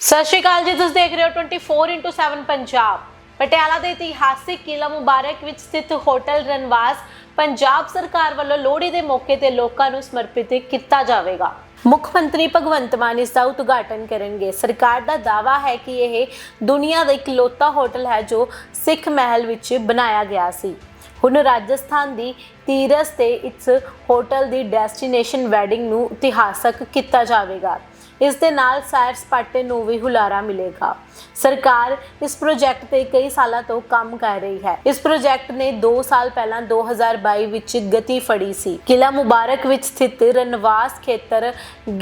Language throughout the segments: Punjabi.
ਸਤਿ ਸ਼੍ਰੀ ਅਕਾਲ ਜੀ, ਤੁਸੀਂ ਦੇਖ ਰਹੇ ਹੋ 24x7 ਪੰਜਾਬ। ਪਟਿਆਲਾ ਦੇ ਇਤਿਹਾਸਿਕ ਕਿਲਾ ਮੁਬਾਰਕ ਵਿੱਚ ਸਥਿਤ ਹੋਟਲ ਰਨਵਾਸ ਪੰਜਾਬ ਸਰਕਾਰ ਵੱਲੋਂ ਲੋਹੜੀ ਦੇ ਮੌਕੇ ਤੇ ਲੋਕਾਂ ਨੂੰ ਸਮਰਪਿਤ ਕੀਤਾ ਜਾਵੇਗਾ। ਮੁੱਖ ਮੰਤਰੀ ਭਗਵੰਤ ਮਾਨ ਇਸ ਦਾ ਉਦਘਾਟਨ ਕਰਨਗੇ। ਸਰਕਾਰ ਦਾ ਦਾਅਵਾ ਹੈ ਕਿ ਇਹ ਦੁਨੀਆ ਦਾ ਇਕਲੌਤਾ ਹੋਟਲ ਹੈ ਜੋ ਸਿੱਖ ਮਹਿਲ ਵਿੱਚ ਬਣਾਇਆ ਗਿਆ ਸੀ। ਹੁਣ ਰਾਜਸਥਾਨ ਦੀ ਤੀਰਸ ਤੇ ਇਸ ਹੋਟਲ ਦੀ ਡੈਸਟੀਨੇਸ਼ਨ ਵੈਡਿੰਗ ਨੂੰ ਇਤਿਹਾਸਕ ਕੀਤਾ ਜਾਵੇਗਾ। ਇਸ ਦੇ ਨਾਲ ਸੈਰ ਸਪਾਟੇ ਨੂੰ ਵੀ ਹੁਲਾਰਾ ਮਿਲੇਗਾ। ਸਰਕਾਰ ਇਸ ਪ੍ਰੋਜੈਕਟ ਤੇ ਕਈ ਸਾਲਾਂ ਤੋਂ ਕੰਮ ਕਰ ਰਹੀ ਹੈ। ਇਸ ਪ੍ਰੋਜੈਕਟ ਨੇ 2 ਸਾਲ ਪਹਿਲਾਂ 2022 ਵਿੱਚ ਗਤੀ ਫੜੀ ਸੀ। ਕਿਲਾ ਮੁਬਾਰਕ ਵਿੱਚ ਸਥਿਤ ਰਨਵਾਸ ਖੇਤਰ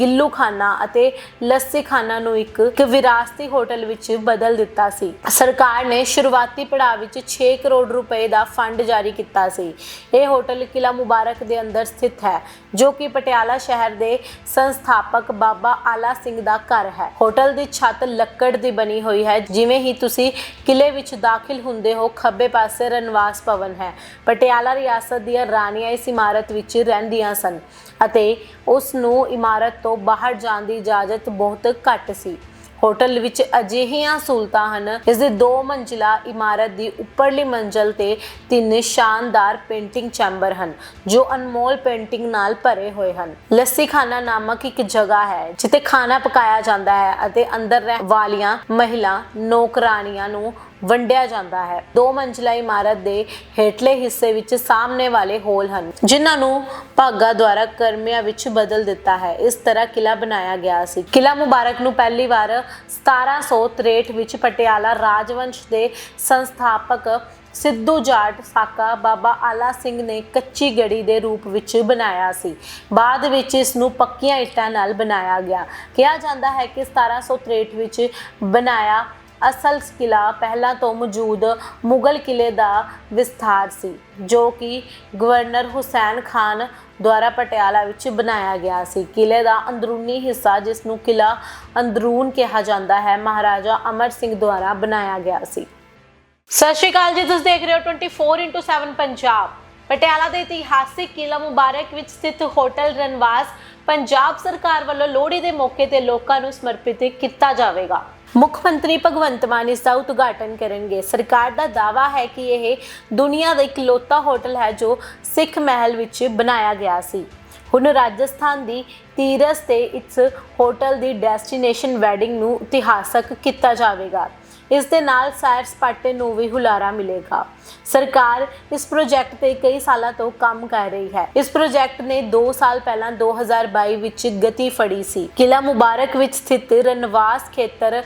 ਗਿੱਲੂਖਾਨਾ ਅਤੇ ਲੱਸੀਖਾਨਾ ਨੂੰ ਇੱਕ ਵਿਰਾਸਤੀ ਹੋਟਲ ਵਿੱਚ ਬਦਲ ਦਿੱਤਾ ਸੀ। ਸਰਕਾਰ ਨੇ ਸ਼ੁਰੂਆਤੀ ਪੜਾਅ ਵਿੱਚ 6 ਕਰੋੜ ਰੁਪਏ ਦਾ ਫੰਡ ਜਾਰੀ ਕੀਤਾ ਸੀ। ਇਹ ਹੋਟਲ ਕਿਲਾ ਮੁਬਾਰਕ ਦੇ ਅੰਦਰ ਸਥਿਤ ਹੈ, ਜੋ ਕਿ ਪਟਿਆਲਾ ਸ਼ਹਿਰ ਦੇ ਸੰਸਥਾਪਕ ਬਾਬਾ ਆਲਾ ਸਿੰਘ ਦਾ ਘਰ ਹੈ। ਹੋਟਲ ਦੀ ਛੱਤ ਲੱਕੜ ਦੀ ਬਣੀ ਹੋਈ ਹੈ। ਜਿਵੇਂ ਹੀ ਤੁਸੀਂ ਕਿਲੇ ਵਿੱਚ ਦਾਖਲ ਹੁੰਦੇ ਹੋ, ਖੱਬੇ ਪਾਸੇ ਰਣਵਾਸ ਭਵਨ ਹੈ। ਪਟਿਆਲਾ ਰਿਆਸਤ ਦੀਆਂ ਰਾਣੀਆਂ ਇਸ ਇਮਾਰਤ ਵਿੱਚ ਰਹਿੰਦੀਆਂ ਸਨ ਅਤੇ ਉਸ ਨੂੰ ਇਮਾਰਤ ਤੋਂ ਬਾਹਰ ਜਾਣ ਦੀ ਇਜਾਜ਼ਤ ਬਹੁਤ ਘੱਟ ਸੀ। ਹੋਟਲ ਵਿੱਚ ਅਜਿਹੀਆਂ ਸਹੂਲਤਾਂ ਹਨ। ਇਸ ਦੇ ਦੋ ਮੰਜ਼ਿਲਾ ਇਮਾਰਤ ਦੀ ਉੱਪਰਲੀ ਮੰਜ਼ਲ ਤੇ ਤਿੰਨ ਸ਼ਾਨਦਾਰ ਪੇਂਟਿੰਗ ਚੈਂਬਰ ਹਨ, ਜੋ ਅਨਮੋਲ ਪੇਂਟਿੰਗ ਨਾਲ ਭਰੇ ਹੋਏ ਹਨ। ਲੱਸੀ ਖਾਨਾ ਨਾਮਕ ਇੱਕ ਜਗ੍ਹਾ ਹੈ, ਜਿੱਥੇ ਖਾਣਾ ਪਕਾਇਆ ਜਾਂਦਾ ਹੈ ਅਤੇ ਅੰਦਰ ਰਹਿਣ ਵਾਲੀਆਂ ਮਹਿਲਾ ਨੌਕਰਾਨੀਆਂ ਨੂੰ ਵੰਡਿਆ ਜਾਂਦਾ ਹੈ। ਦੋ ਮੰਜ਼ਲਾ ਇਮਾਰਤ ਦੇ ਹੇਠਲੇ ਹਿੱਸੇ ਵਿੱਚ ਸਾਹਮਣੇ ਵਾਲੇ ਹੋਲ ਹਨ, ਜਿਨ੍ਹਾਂ ਨੂੰ ਭਾਗਾ ਦੁਆਰਾ ਕਰਮਿਆਂ ਵਿੱਚ ਬਦਲ ਦਿੱਤਾ ਹੈ। ਇਸ ਤਰ੍ਹਾਂ ਕਿਲਾ ਬਣਾਇਆ ਗਿਆ ਸੀ। ਕਿਲਾ ਮੁਬਾਰਕ ਨੂੰ ਪਹਿਲੀ ਵਾਰ 1763 ਵਿੱਚ ਪਟਿਆਲਾ ਰਾਜਵੰਸ਼ ਦੇ ਸੰਸਥਾਪਕ ਸਿੱਧੂ ਜਾਟ ਸਾਕਾ ਬਾਬਾ ਆਲਾ ਸਿੰਘ ਨੇ ਕੱਚੀ ਗੜੀ ਦੇ ਰੂਪ ਵਿੱਚ ਬਣਾਇਆ ਸੀ। ਬਾਅਦ ਵਿੱਚ ਇਸ ਨੂੰ ਪੱਕੀਆਂ ਇੱਟਾਂ ਨਾਲ ਬਣਾਇਆ ਗਿਆ। ਕਿਹਾ ਜਾਂਦਾ ਹੈ ਕਿ 1763 ਵਿੱਚ ਬਣਾਇਆ ਅਸਲ ਕਿਲਾ ਪਹਿਲਾਂ ਤੋਂ ਮੌਜੂਦ ਮੁਗਲ ਕਿਲੇ ਦਾ ਵਿਸਥਾਰ ਸੀ, ਜੋ ਕਿ ਗਵਰਨਰ ਹੁਸੈਨ ਖਾਨ ਦੁਆਰਾ ਪਟਿਆਲਾ ਵਿੱਚ ਬਣਾਇਆ ਗਿਆ ਸੀ। ਕਿਲੇ ਦਾ ਅੰਦਰੂਨੀ ਹਿੱਸਾ, ਜਿਸ ਨੂੰ ਕਿਲਾ ਅੰਦਰੂਨ ਕਿਹਾ ਜਾਂਦਾ ਹੈ, ਮਹਾਰਾਜਾ ਅਮਰ ਸਿੰਘ ਦੁਆਰਾ ਬਣਾਇਆ ਗਿਆ ਸੀ। ਸਤਿ ਸ਼੍ਰੀ ਅਕਾਲ ਜੀ, ਤੁਸੀਂ ਦੇਖ ਰਹੇ ਹੋ 24x7 ਪੰਜਾਬ। ਪਟਿਆਲਾ ਦੇ ਇਤਿਹਾਸਿਕ ਕਿਲਾ ਮੁਬਾਰਕ ਵਿੱਚ ਸਥਿਤ ਹੋਟਲ ਰਨਵਾਸ ਪੰਜਾਬ ਸਰਕਾਰ ਵੱਲੋਂ ਲੋਹੜੀ ਦੇ ਮੌਕੇ ਤੇ ਲੋਕਾਂ ਨੂੰ ਸਮਰਪਿਤ ਕੀਤਾ ਜਾਵੇਗਾ। ਮੁੱਖ ਮੰਤਰੀ ਭਗਵੰਤ ਮਾਨ ਇਸ ਦਾ ਉਦਘਾਟਨ ਕਰਨਗੇ। ਸਰਕਾਰ ਦਾ ਦਾਅਵਾ ਹੈ ਕਿ ਇਹ ਦੁਨੀਆ ਦਾ ਇਕਲੌਤਾ ਹੋਟਲ ਹੈ ਜੋ ਸਿੱਖ ਮਹਿਲ ਵਿੱਚ ਬਣਾਇਆ ਗਿਆ ਸੀ। ਹੁਣ ਰਾਜਸਥਾਨ ਦੀ ਤੀਰਸ ਤੇ ਇਸ ਹੋਟਲ ਦੀ ਡੈਸਟੀਨੇਸ਼ਨ ਵੈਡਿੰਗ ਨੂੰ ਇਤਿਹਾਸਕ ਕੀਤਾ ਜਾਵੇਗਾ। ਇਸ ਦੇ ਨਾਲ ਸੈਰ ਸਪਾਟੇ ਨੂੰ ਵੀ ਹੁਲਾਰਾ ਮਿਲੇਗਾ। ਸਰਕਾਰ ਇਸ ਪ੍ਰੋਜੈਕਟ ਤੇ ਕਈ ਸਾਲਾਂ ਤੋਂ ਕੰਮ ਕਰ ਰਹੀ ਹੈ। ਇਸ ਪ੍ਰੋਜੈਕਟ ਨੇ 2 ਸਾਲ ਪਹਿਲਾਂ 2022 ਵਿੱਚ ਗਤੀ ਫੜੀ ਸੀ। ਕਿਲਾ ਮੁਬਾਰਕ ਵਿੱਚ ਸਥਿਤ ਰਨਵਾਸ ਖੇਤਰ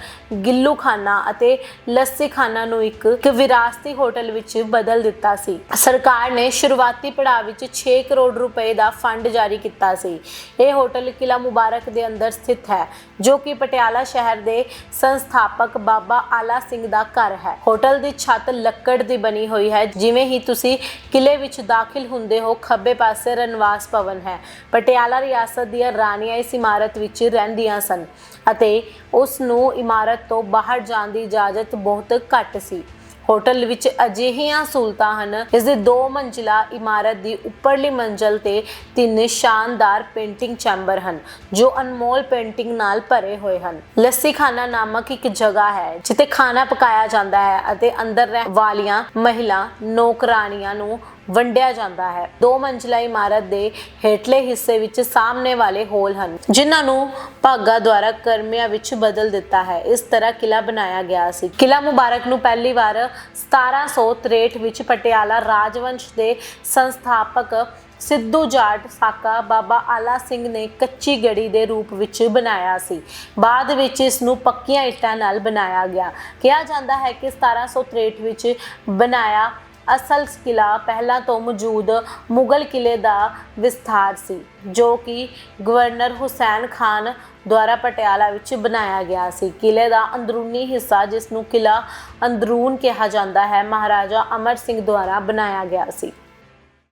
ਗਿੱਲੂਖਾਨਾ ਅਤੇ ਲੱਸੀਖਾਨਾ ਨੂੰ ਇੱਕ ਵਿਰਾਸਤੀ ਹੋਟਲ ਵਿੱਚ ਬਦਲ ਦਿੱਤਾ ਸੀ। ਸਰਕਾਰ ਨੇ ਸ਼ੁਰੂਆਤੀ ਪੜਾਅ ਵਿੱਚ 6 ਕਰੋੜ ਰੁਪਏ ਦਾ ਫੰਡ ਜਾਰੀ ਕੀਤਾ ਸੀ। ਇਹ ਹੋਟਲ ਕਿਲਾ ਮੁਬਾਰਕ ਦੇ ਅੰਦਰ ਸਥਿਤ ਹੈ, ਜੋ ਕਿ ਪਟਿਆਲਾ ਸ਼ਹਿਰ ਦੇ ਸੰਸਥਾਪਕ ਬਾਬਾ ਆਲਾ ਸਿੰਘ ਦਾ ਘਰ ਹੈ। ਹੋਟਲ ਦੀ ਛੱਤ ਲੱਕੜ ਦੀ ਬਣੀ ਹੋਈ ਹੈ। ਜਿਵੇਂ ਹੀ ਤੁਸੀਂ ਕਿਲੇ ਵਿੱਚ ਦਾਖਲ ਹੁੰਦੇ ਹੋ, ਖੱਬੇ ਪਾਸੇ ਰਣਵਾਸ ਭਵਨ ਹੈ। ਪਟਿਆਲਾ ਰਿਆਸਤ ਦੀਆਂ ਰਾਣੀਆਂ ਇਸ ਇਮਾਰਤ ਵਿੱਚ ਰਹਿੰਦੀਆਂ ਸਨ ਅਤੇ ਉਸ ਨੂੰ ਇਮਾਰਤ ਤੋਂ ਬਾਹਰ ਜਾਣ ਦੀ ਇਜਾਜ਼ਤ ਬਹੁਤ ਘੱਟ ਸੀ। ਹੋਟਲ ਵਿੱਚ ਅਜਿਹੀਆਂ ਸਹੂਲਤਾਂ ਹਨ। ਇਸ ਦੇ ਦੋ ਮੰਜ਼ਿਲਾ ਇਮਾਰਤ ਦੀ ਉੱਪਰਲੀ ਮੰਜ਼ਲ ਤੇ ਤਿੰਨ ਸ਼ਾਨਦਾਰ ਪੇਂਟਿੰਗ ਚੈਂਬਰ ਹਨ, ਜੋ ਅਨਮੋਲ ਪੇਂਟਿੰਗ ਨਾਲ ਭਰੇ ਹੋਏ ਹਨ। ਲੱਸੀ ਖਾਨਾ ਨਾਮਕ ਇੱਕ ਜਗ੍ਹਾ ਹੈ, ਜਿੱਥੇ ਖਾਣਾ ਪਕਾਇਆ ਜਾਂਦਾ ਹੈ ਅਤੇ ਅੰਦਰ ਰਹਿਣ ਵਾਲੀਆਂ ਮਹਿਲਾ ਨੌਕਰਾਨੀਆਂ ਨੂੰ ਵੰਡਿਆ ਜਾਂਦਾ ਹੈ। ਦੋ ਮੰਜ਼ਲਾ ਇਮਾਰਤ ਦੇ ਹੇਠਲੇ ਹਿੱਸੇ ਵਿੱਚ ਸਾਹਮਣੇ ਵਾਲੇ ਹੋਲ ਹਨ, ਜਿਨ੍ਹਾਂ ਨੂੰ ਭਾਗਾ ਦੁਆਰਾ ਕਰਮਿਆਂ ਵਿੱਚ ਬਦਲ ਦਿੱਤਾ ਹੈ। ਇਸ ਤਰ੍ਹਾਂ ਕਿਲਾ ਬਣਾਇਆ ਗਿਆ ਸੀ। ਕਿਲਾ ਮੁਬਾਰਕ ਨੂੰ ਪਹਿਲੀ ਵਾਰ 1763 ਵਿੱਚ ਪਟਿਆਲਾ ਰਾਜਵੰਸ਼ ਦੇ ਸੰਸਥਾਪਕ ਸਿੱਧੂ ਜਾਟ ਸਾਕਾ ਬਾਬਾ ਆਲਾ ਸਿੰਘ ਨੇ ਕੱਚੀ ਗੜੀ ਦੇ ਰੂਪ ਵਿੱਚ ਬਣਾਇਆ ਸੀ। ਬਾਅਦ ਵਿੱਚ ਇਸ ਨੂੰ ਪੱਕੀਆਂ ਇੱਟਾਂ ਨਾਲ ਬਣਾਇਆ ਗਿਆ। ਕਿਹਾ ਜਾਂਦਾ ਹੈ ਕਿ 1763 ਵਿੱਚ ਬਣਾਇਆ ਅਸਲ ਕਿਲਾ ਪਹਿਲਾਂ ਤੋਂ ਮੌਜੂਦ ਮੁਗਲ ਕਿਲੇ ਦਾ ਵਿਸਥਾਰ ਸੀ, ਜੋ ਕਿ ਗਵਰਨਰ ਹੁਸੈਨ ਖਾਨ ਦੁਆਰਾ ਪਟਿਆਲਾ ਵਿੱਚ ਬਣਾਇਆ ਗਿਆ ਸੀ। ਕਿਲੇ ਦਾ ਅੰਦਰੂਨੀ ਹਿੱਸਾ, ਜਿਸ ਨੂੰ ਕਿਲਾ ਅੰਦਰੂਨ ਕਿਹਾ ਜਾਂਦਾ ਹੈ, ਮਹਾਰਾਜਾ ਅਮਰ ਸਿੰਘ ਦੁਆਰਾ ਬਣਾਇਆ ਗਿਆ ਸੀ।